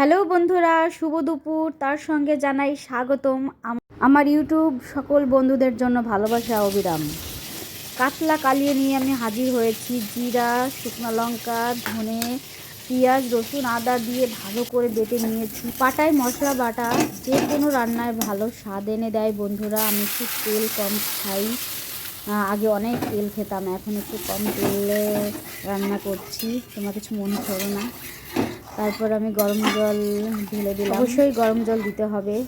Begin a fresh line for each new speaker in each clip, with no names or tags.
Hello বন্ধুরা, শুভ দুপুর। তার সঙ্গে জানাই স্বাগতম। আমার ইউটিউব সকল বন্ধুদের জন্য ভালোবাসা অবিরাম। কাতলা কালিয়ে নিয়ে আমি হাজির হয়েছি। জিরা, শুকনো লঙ্কা, ধনে, পেঁয়াজ, রসুন, আদা দিয়ে ভালো করে বেটে নিয়েছি। পাটায় মশলা বাটা, যে কোনো রান্নায় ভালো স্বাদ এনে দেয় বন্ধুরা। আমি একটু তেল কম খাই। আগে অনেক তেল খেতাম, এখন একটু কম তেলে রান্না করছি। তোমার কিছু মনে করো না। তারপর আমি গরম জল ঢেলে দিলাম। অবশ্যই গরম জল দিতে হবে।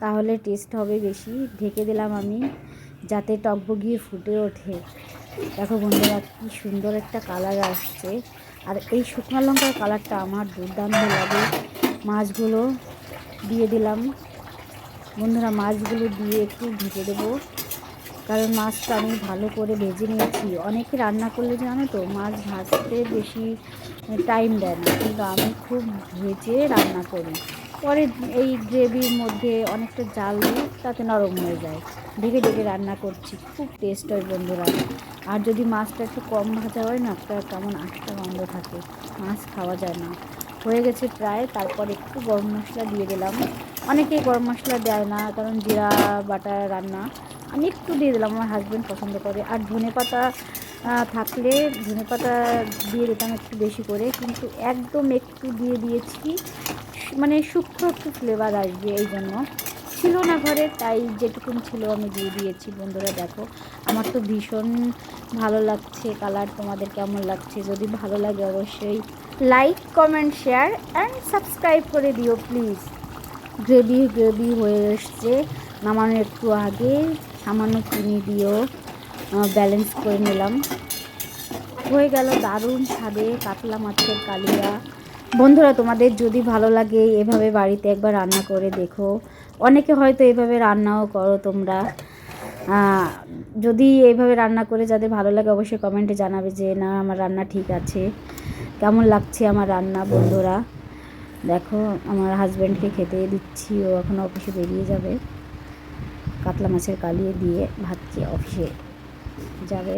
তাহলে টেস্ট হবে বেশি। ঢেকে দিলাম আমি, যাতে টকবগিয়ে ফুটে ওঠে। দেখো বন্ধুরা, কি সুন্দর একটা কালার আসছে। আর এই শুকনো লঙ্কার কালারটা আমার দুর্দান্ত লাগে। মাছগুলো দিয়ে দিলাম। বন্ধুরা, মাছগুলো দিয়ে একটু ভেজে দেবো। কারণ মাছটা আমি ভালো করে ভেজে নিয়েছি। অনেকে রান্না করলে জানো তো, মাছ ভাজতে বেশি টাইম দেয় না। কিন্তু আমি খুব ভেজে রান্না করি। পরে এই গ্রেভির মধ্যে অনেকটা জাল দিই তাতে নরম হয়ে যায়। ঢেকে ঢেকে রান্না করছি। খুব টেস্ট হয় বন্ধুরা। আর যদি মাছটা একটু কম ভাজা হয় না একটা কেমন আটটা গন্ধ থাকে। মাছ খাওয়া যায় না। হয়ে গেছে প্রায়। তারপর একটু গরম মশলা দিয়ে দিলাম। অনেকেই গরম মশলা দেয় না, কারণ জিরা বাটা রান্না আমি একটু দিয়ে দিলাম, আমার হাজব্যান্ড পছন্দ করে। আর ধনে পাতা থাকলে ধনে পাতা দিয়ে দিতাম একটু বেশি করে, কিন্তু একদম একটু দিয়ে দিয়েছি। মানে সূক্ষ্ম একটু ফ্লেভার আসবে এই জন্য। ছিল না ঘরে, তাই যেটুকুন ছিল আমি দিয়ে দিয়েছি। বন্ধুরা, দেখো, আমার তো ভীষণ ভালো লাগছে কালার তোমাদের কেমন লাগছে? যদি ভালো লাগে অবশ্যই like comment share and subscribe করে দিও প্লিজ গ্রেভি গ্রেভি হয়ে এসছে নামানো একটু আগে। সামান্য চিনি দিয়েও ব্যালেন্স করে নিলাম। হয়ে গেল দারুণ স্বাদে কাতলা মাছের কালিয়া। বন্ধুরা, তোমাদের যদি ভালো লাগে এভাবে বাড়িতে একবার রান্না করে দেখো। অনেকে হয়তো এভাবে রান্নাও করো তোমরা। যদি এইভাবে রান্না করে যাদের ভালো লাগে অবশ্যই কমেন্টে জানাবে যে, না, আমার রান্না ঠিক আছে। কেমন লাগছে আমার রান্না, বন্ধুরা? দেখো, আমার হাজব্যান্ডকে খেতে দিচ্ছি, ও এখন অফিসে বেরিয়ে যাবে। কাতলা মাছের কালিয়ে দিয়ে ভাত খেয়ে অফিসে যাবে।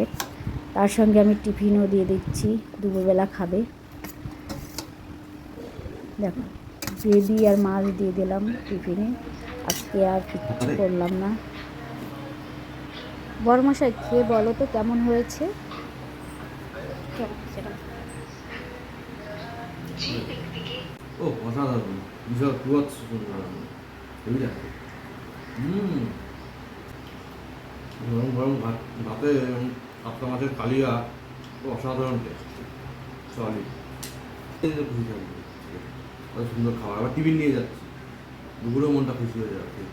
তার সঙ্গে আমি টিফিনও দিয়ে দিচ্ছি, দুপুরবেলা খাবে। দেখো গ্রেভি আর মাছ দিয়ে দিলাম টিফিনে, আজকে আর কিচ্ছু করলাম না। বড়মশাই খেয়ে বলো তো কেমন হয়েছে?
ও অসাধারণ বিশাল হেবি হুম। গরম গরম ভাত, ভাতে কাতলা মাছের কালিয়া অসাধারণ টেস্ট সলিড খুশি থাকবে সুন্দর খাবার। আবার টিফিন নিয়ে যাচ্ছি। দুপুরেও মনটা খুশি হয়ে যাবে।